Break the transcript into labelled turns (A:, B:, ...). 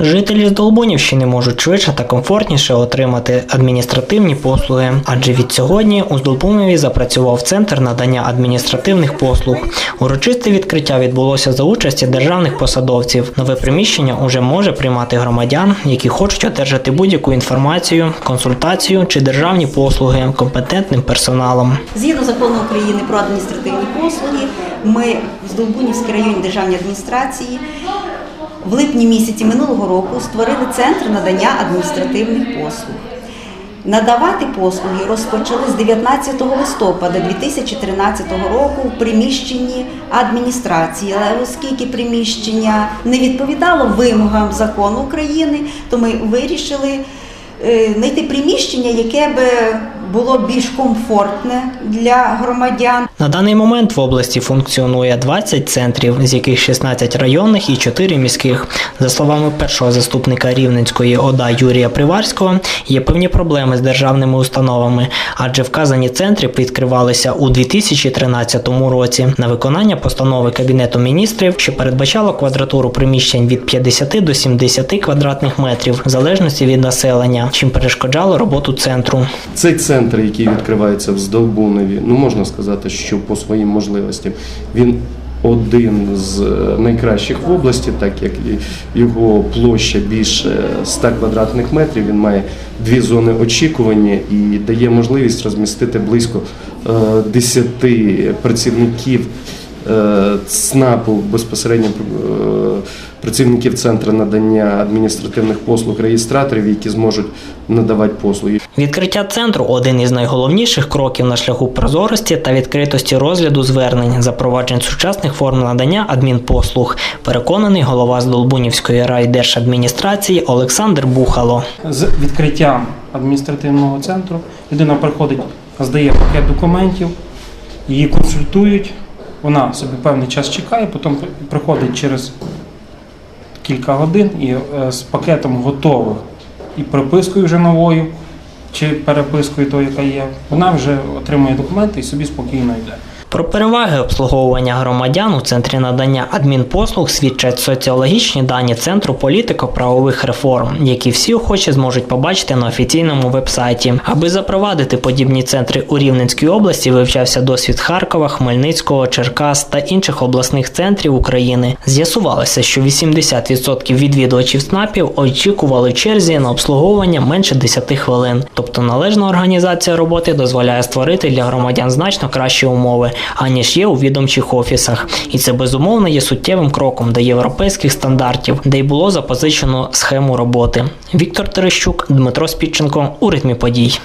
A: Жителі з Долбунівщини можуть швидше та комфортніше отримати адміністративні послуги, адже від сьогодні у Здолбунові запрацював центр надання адміністративних послуг. Урочисте відкриття відбулося за участі державних посадовців. Нове приміщення уже може приймати громадян, які хочуть одержати будь-яку інформацію, консультацію чи державні послуги компетентним персоналом.
B: Згідно закону України про адміністративні послуги, ми в Здолбунівській районній державній адміністрації в липні місяці минулого року створили центр надання адміністративних послуг. Надавати послуги розпочали з 19 листопада 2013 року в приміщенні адміністрації. Але оскільки приміщення не відповідало вимогам закону України, то ми вирішили е, знайти приміщення, яке би було більш комфортне для громадян.
A: На даний момент в області функціонує 20 центрів, з яких 16 районних і 4 міських. За словами першого заступника Рівненської ОДА Юрія Приварського, є певні проблеми з державними установами, адже вказані центри відкривалися у 2013 році на виконання постанови Кабінету міністрів, що передбачало квадратуру приміщень від 50 до 70 квадратних метрів, в залежності від населення, чим перешкоджало роботу центру.
C: Цей центр, який відкривається в Здолбунові, ну можна сказати, що по своїм можливостям він один з е, найкращих в області, так як його площа більше 100 квадратних метрів. Він має дві зони очікування і дає можливість розмістити близько е, 10 працівників е, ЦНАПу безпосередньо е, працівників центру надання адміністративних послуг реєстраторів, які зможуть надавати послуги.
A: Відкриття центру один із найголовніших кроків на шляху прозорості та відкритості розгляду звернень, запроваджень сучасних форм надання адмінпослуг, переконаний голова Здолбунівської райдержадміністрації Олександр Бухало.
D: З відкриттям адміністративного центру людина приходить, здає пакет документів, її консультують, вона собі певний час чекає, потім приходить через кілька годин і е, з пакетом готових і припискою вже новою, чи перепискою то яка є, вона вже отримує документи і собі спокійно йде.
A: Про переваги обслуговування громадян у центрі надання адмінпослуг свідчать соціологічні дані Центру політико-правових реформ, які всі охочі зможуть побачити на офіційному вебсайті. Аби запровадити подібні центри у Рівненській області, вивчався досвід Харкова, Хмельницького, Черкас та інших обласних центрів України. З'ясувалося, що 80% відвідувачів СНАПів очікували черзі на обслуговування менше 10 хвилин. Тобто належна організація роботи дозволяє створити для громадян значно кращі умови, аніж є у відомчих офісах. І це безумовно є суттєвим кроком до європейських стандартів, де й було запозичено схему роботи. Віктор Терещук, Дмитро Спідченко у ритмі подій.